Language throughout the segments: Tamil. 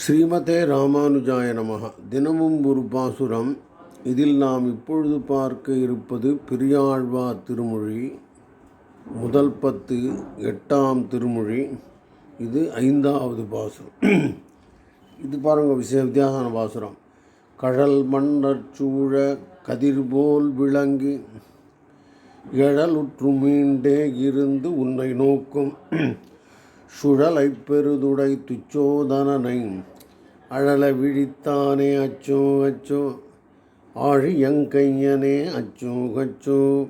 ஸ்ரீமதே ராமானுஜாய நமக. தினமும் ஒரு பாசுரம். இதில் நாம் இப்பொழுது பார்க்க இருப்பது பெரியாழ்வார் திருமொழி முதல் பத்து எட்டாம் திருமொழி. இது ஐந்தாவது பாசுரம். இது பாருங்கள் விசே வித்தியாசமான பாசுரம். கழல் மன்னர் சூழ கதிர்போல் விளங்கி எழலுற்று மீண்டே இருந்து உன்னை நோக்கும். சுழலை பெருதுடை துச்சோதனனை அழல விழித்தானே அச்சோ அச்சோ. ஆழியங்கையனே அச்சோ அச்சோ.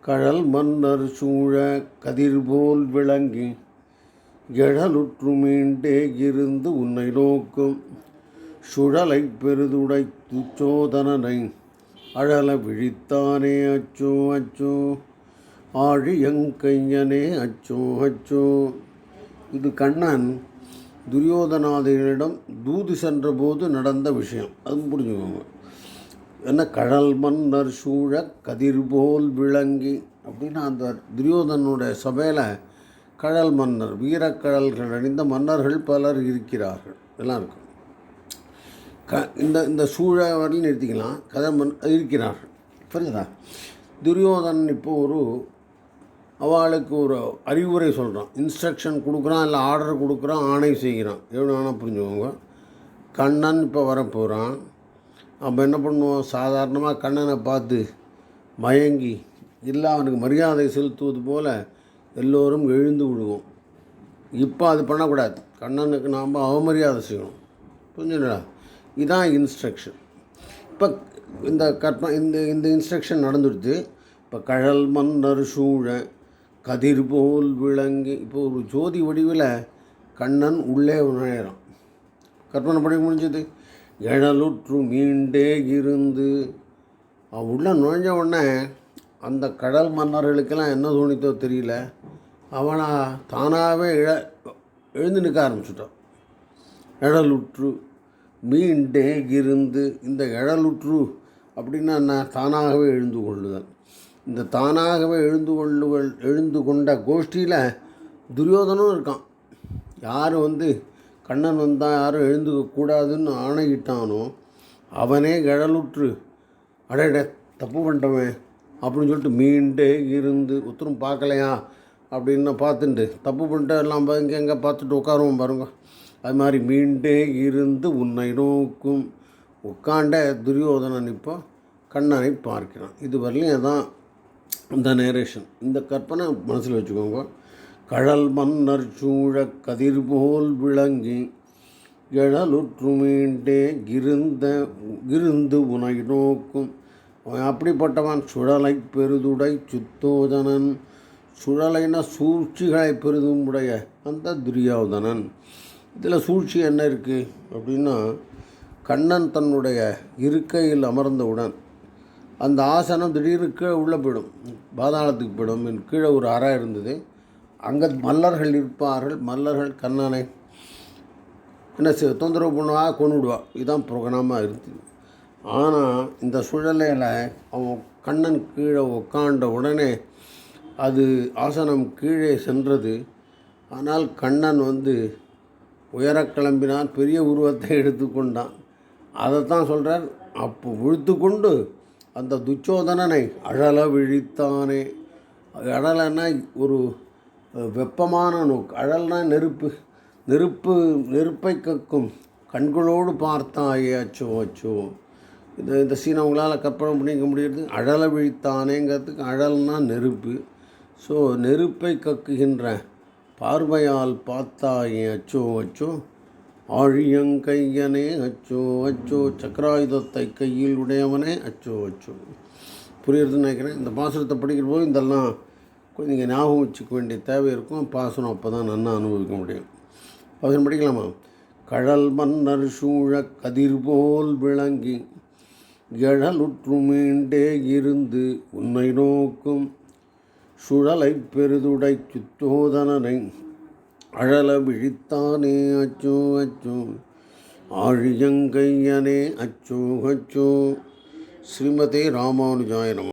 கழல் மன்னர் சூழ கதிர்போல் விளங்கி எழலுற்று மீண்டே இருந்து உன்னை நோக்கும். சுழலை பெருதுடை துச்சோதனனை அழல விழித்தானே அச்சோ அச்சோ. ஆழியங்கையனே அச்சோ அச்சோ. இது கண்ணன் துரியோதனாதிகளிடம் தூது சென்றபோது நடந்த விஷயம். அது புரிஞ்சுக்கோங்க. என்ன கடல் மன்னர் சூழ கதிர்போல் விளங்கி அப்படின்னா அந்த துரியோதனுடைய சபையில் கடல் மன்னர் வீரக்கடல்கள் அணிந்த மன்னர்கள் பலர் இருக்கிறார்கள். எல்லாம் இருக்கும். க இந்த இந்த சூழ வரையும் நிறுத்திக்கலாம். கதை மன் இருக்கிறார்கள். புரியுதா துரியோதனன் இப்போ ஒரு அவளுக்கு ஒரு அறிவுரை சொல்கிறான் இன்ஸ்ட்ரக்ஷன் கொடுக்குறான் இல்லை ஆர்டர் கொடுக்குறான் ஆணை செய்கிறான். எவ்வளோ வேணால் புரிஞ்சுக்கோங்க. கண்ணன் இப்போ வரப்போகிறான் அப்போ என்ன பண்ணுவோம்? சாதாரணமாக கண்ணனை பார்த்து மயங்கி இல்லை அவனுக்கு மரியாதை செலுத்துவது போல் எல்லோரும் எழுந்து விடுவோம். இப்போ அது பண்ணக்கூடாது. கண்ணனுக்கு நாம் அவமரியாதை செய்யணும். புரிஞ்சுடா இதுதான் இன்ஸ்ட்ரக்ஷன் இப்போ இந்த கற்ப இந்த இந்த இன்ஸ்ட்ரக்ஷன் நடந்துடுது. இப்போ கழல் மன்னர் சூழ கதிர் போல் விளங்கி இப்போ ஒரு ஜோதி வடிவில் கண்ணன் உள்ளே நுழையிறான். கற்பனை பண்ணி முடிஞ்சது. எழலுற்று மீண்டே இருந்து. அவன் உள்ளே நுழைஞ்ச உடனே அந்த கடல் மன்னர்களுக்கெல்லாம் என்ன தோணித்தோ தெரியல. அவனா தானாகவே இழ எழுந்து நிற்க ஆரம்பிச்சிட்டான். எழலுற்று மீண்டே இருந்து இந்த எழலுற்று அப்படின்னா நான் தானாகவே எழுந்து கொள்ளுதல். இந்த தானாகவே எழுந்து கொள்ளுகள் எழுந்து கொண்ட கோஷ்டியில் துரியோதனும் இருக்கான். யார் வந்து கண்ணன் வந்தால் யாரும் எழுந்துக்கக்கூடாதுன்னு ஆணையிட்டானோ அவனே கிழலுற்று அடட தப்பு பண்ணிட்டவன் அப்படின்னு சொல்லிட்டு மீண்டே இருந்து உத்தரம் பார்க்கலையா? அப்படின்னு பார்த்துட்டு தப்பு பண்ணிட்டு எல்லாம் இங்கே எங்கே பார்த்துட்டு உட்காருவோம் பாருங்க. அது மாதிரி மீண்டே இருந்து உன்னை நோக்கும் உட்காண்ட துரியோதனன் இப்போ கண்ணனை பார்க்கிறான். இது வரலையும் தான் இந்த நேரேஷன் இந்த கற்பனை மனசில் வச்சுக்கோங்க. கழல் மன்னர் சூழ கதிர் போல் விளங்கி எழலுற்று மீண்டே இருந்த இருந்து உனை நோக்கும். அவன் அப்படிப்பட்டவன் சுழலை பெருதுடை சுத்தோதனன். சுழலைனா சூழ்ச்சிகளை பெரிதும் உடைய அந்த துரியோதனன். இதில் சூழ்ச்சி என்ன இருக்குது அப்படின்னா கண்ணன் தன்னுடைய இருக்கையில் அமர்ந்தவுடன் அந்த ஆசனம் திடீர்னு கீழே உள்ளே போயிடும். பாதாளத்துக்கு போயிடும். என் கீழே ஒரு அறை இருந்தது. அங்கே மல்லர்கள் இருப்பார்கள். மல்லர்கள் கண்ணனை என்ன செய் தொந்தரவு பண்ணுவா கொண்டு விடுவா. இதுதான் ப்ரோக்ராமாக இருந்தது ஆனால் இந்த சூழலையில் அவன் கண்ணன் கீழே உக்காண்ட உடனே அது ஆசனம் கீழே சென்றது. ஆனால் கண்ணன் வந்து உயர கிளம்பினான். பெரிய உருவத்தை எடுத்துக்கொண்டான் அதைத்தான் சொல்கிறார் அப்போ விழுத்து கொண்டு அந்த துச்சோதனனை அழல விழித்தானே அழலைன்னா ஒரு வெப்பமான நோக்கு. அழல்னா நெருப்பு. நெருப்பு நெருப்பை கக்கும். கண்களோடு பார்த்தாயே அச்சோ அச்சோ. இந்த இந்த சீனை உங்களால் கற்பனை பண்ணிக்க முடியறது அழலை விழித்தானேங்கிறதுக்கு அழல்னா நெருப்பு. ஸோ நெருப்பை கக்குகின்ற பார்வையால் பார்த்தாயே அச்சோ அச்சோ. ஆழியங்கையனே அச்சோ அச்சோ சக்கராயுதத்தை கையில் உடையவனே அச்சோ அச்சோ. புரியுறதுன்னு நினைக்கிறேன். இந்த பாசனத்தை படிக்கிற போது இதெல்லாம் கொஞ்சம் நீங்கள் ஞாபகம் வச்சுக்க வேண்டிய தேவை இருக்கும். பாசனம் அப்போ தான் நல்லா அனுபவிக்க முடியும். பாசனம் படிக்கலாமா? கழல் மன்னர் சூழ கதிர் போல் விளங்கி எழலுற்று மீண்டே இருந்து உன்னை நோக்கும் சுழலை பெருதுடை சுத்தோதனனை அழல விழித்தானே அச்சோ அச்சோ. ஆழியங்கையனே அச்சோ அச்சோ. ஸ்ரீமதே ராமானுஜாய நம.